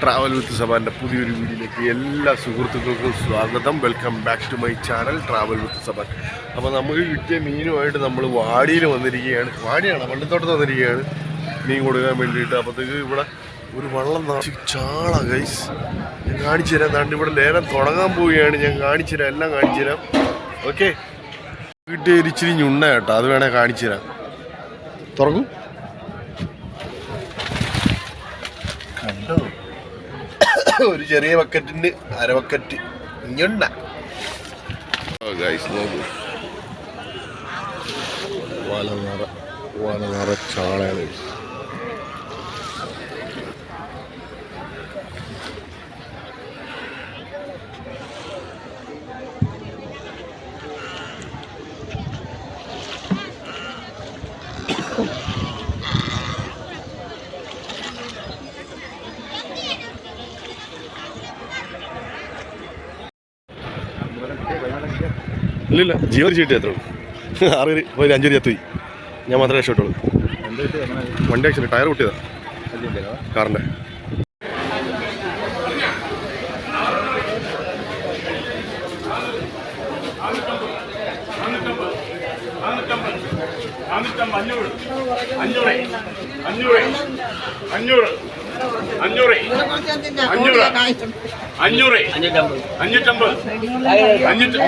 Travel with സബാന്റെ പുതിയൊരു വീഡിയോയിലേക്ക് എല്ലാ സുഹൃത്തുക്കൾക്കും സ്വാഗതം welcome back to my channel travel with Saban അപ്പോൾ നമുക്ക് കിട്ടിയ മീനുമായിട്ട് നമ്മൾ വാടിയിൽ വന്നിരിക്കുകയാണ്. വാടിയാണ് വണ്ടിത്തോട്ടത്ത് വന്നിരിക്കുകയാണ്. മീൻ കൊടുക്കാൻ വേണ്ടിയിട്ട്. അപ്പോഴത്തേക്ക് ഇവിടെ ഒരു വള്ളം ചാള ഗൈസ് ഞാൻ കാണിച്ചു തരാം. താണ്ട് ഇവിടെ ലേലം തുടങ്ങാൻ പോവുകയാണ്. ഞാൻ കാണിച്ചു തരാം എല്ലാം കാണിച്ചു തരാം. ഓക്കെ കിട്ടിയ ഒരു ഇച്ചിരി ഞുണ്ണ കേട്ടോ. അത് വേണേൽ കാണിച്ചു തരാം. തുറക്കും. കണ്ടോ? ഒരു ചെറിയ ബക്കറ്റിന് അര ബക്കറ്റ് ഇഞ്ഞുണ്ട വല നിറ. ഇല്ലില്ല ജിയോ ചീട്ട് എത്ര ആറ് പേര് ഒരു അഞ്ച് പേര് എത്തി. ഞാൻ മാത്രമേ രക്ഷപ്പെട്ടുള്ളൂ. വണ്ടി ആക്ച്വലി ടയർ പൊട്ടിയതാ. കാറിന്റെ അഞ്ഞൂറ് അഞ്ഞൂറ് അഞ്ഞൂറ് അഞ്ഞൂറ്. അഞ്ഞൂറ്. അഞ്ഞൂറ്. അഞ്ഞൂറ്. അഞ്ഞൂറ്റമ്പത്. അഞ്ഞൂറ്റി